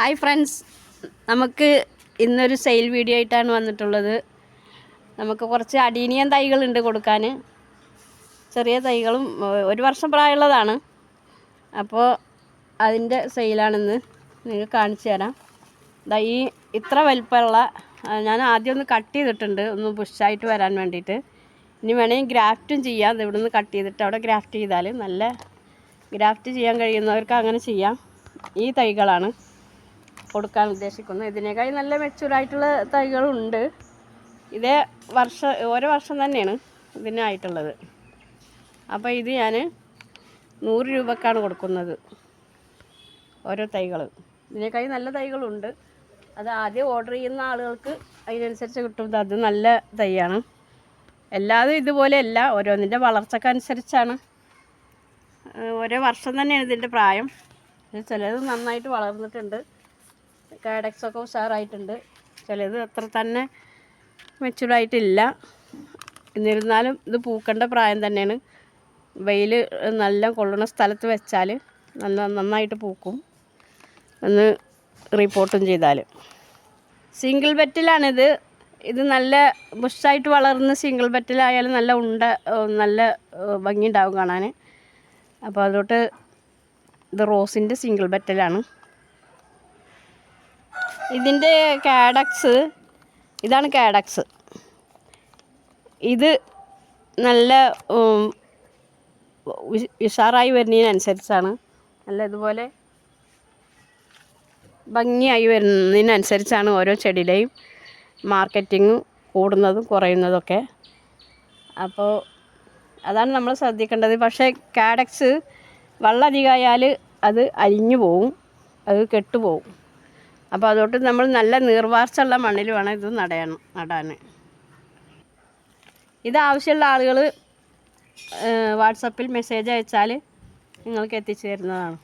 Hi friends നമുക്ക് ഇന്നൊരു sale video ആയിട്ടാണ് വന്നിട്ടുള്ളത്. നമുക്ക് കുറച്ച് അടീനിയൻ തൈകളുണ്ട് കൊടുക്കാൻ. ചെറിയ തൈകളും ഒരു വർഷം പ്രായമുള്ളതാണ്. അപ്പോൾ അതിന്റെ സെയിലാണെന്ന് നിങ്ങൾക്ക് കാണിച്ചു തരാം. ദാ ഈ ഇത്ര വലിപ്പമുള്ള ഞാൻ ആദ്യം ഒന്ന് കട്ട് ചെയ്തിട്ടുണ്ട്. ഒന്ന് പുഷായിട്ട് വരാൻ വേണ്ടിയിട്ട്. ഇനി വേണമെങ്കിൽ ഗ്രാഫ്റ്റും ചെയ്യാം. ഇത് ഇവിടുന്ന് കട്ട് ചെയ്തിട്ട് അവിടെ ഗ്രാഫ്റ്റ് ചെയ്താൽ നല്ല ഗ്രാഫ്റ്റ് ചെയ്യാൻ കഴിയുന്നവർക്ക് അങ്ങനെ ചെയ്യാം. ഈ തൈകളാണ്. കൊടുക്കാൻ ഉദ്ദേശിക്കുന്നു. ഇതിനേക്കാൾ നല്ല മെച്ചൂറായിട്ടുള്ള തൈകളുണ്ട്. ഇതേ വർഷം ഓരോ വർഷം തന്നെയാണ് ഇതിനായിട്ടുള്ളത്. അപ്പോൾ ഇത് ഞാൻ നൂറ് രൂപക്കാണ് കൊടുക്കുന്നത്. ഓരോ തൈകൾ ഇതിനേക്കാൾ നല്ല തൈകളുണ്ട്. അത് ആദ്യം ഓർഡർ ചെയ്യുന്ന ആളുകൾക്ക് അതിനനുസരിച്ച് കിട്ടും. അത് നല്ല തൈയാണ്. എല്ലാതും ഇതുപോലെയല്ല ഓരോന്നിന്റെ വളർച്ചക്കനുസരിച്ചാണ് ഓരോ വർഷം തന്നെയാണ് ഇതിന്റെ പ്രായം. ചിലത് നന്നായിട്ട് വളർന്നിട്ടുണ്ട്. കാഡക്സ് ഒക്കെ ഉഷാറായിട്ടുണ്ട്. ചിലത് അത്ര തന്നെ മെച്ചൂർഡായിട്ടില്ല എന്നിരുന്നാലും ഇത് പൂക്കേണ്ട പ്രായം തന്നെയാണ്. വെയിൽ നല്ല കൊള്ളുന്ന സ്ഥലത്ത് വെച്ചാൽ നല്ല നന്നായിട്ട് പൂക്കും. എന്ന് റിപ്പോർട്ടും ചെയ്താൽ സിംഗിൾ ബെറ്റിലാണിത് ഇത് നല്ല ബുഷായിട്ട് വളർന്ന് സിംഗിൾ ബെറ്റിലായാലും നല്ല ഉണ്ട നല്ല ഭംഗി ഉണ്ടാവും കാണാൻ അപ്പോൾ അതോട്ട് ഇത് റോസിന്റെ സിംഗിൾ ബെറ്റലാണ് ഇതിന്റെ കാഡക്സ് ഇതാണ് കാഡക്സ് ഇത് നല്ല ഉഷാറായി വരുന്നതിനനുസരിച്ചാണ്. നല്ല ഇതുപോലെ ഭംഗിയായി വരുന്നതിനനുസരിച്ചാണ് ഓരോ ചെടിയിലെയും മാർക്കറ്റിങ് കൂടുന്നതും കുറയുന്നതൊക്കെ. അപ്പോൾ അതാണ് നമ്മൾ ശ്രദ്ധിക്കേണ്ടത്. പക്ഷേ കാഡക്സ് വെള്ളം അധികമായാൽ അത് അരിഞ്ഞു പോവും അത് കെട്ടുപോകും അപ്പോൾ അതുകൊണ്ട് നമ്മൾ നല്ല നീർവാർച്ചുള്ള മണ്ണിൽ വേണം ഇത് നടയണം നടാൻ. ഇത് ആവശ്യമുള്ള ആളുകൾ വാട്സപ്പിൽ മെസ്സേജ് അയച്ചാൽ നിങ്ങൾക്ക് എത്തിച്ചു തരുന്നതാണ്.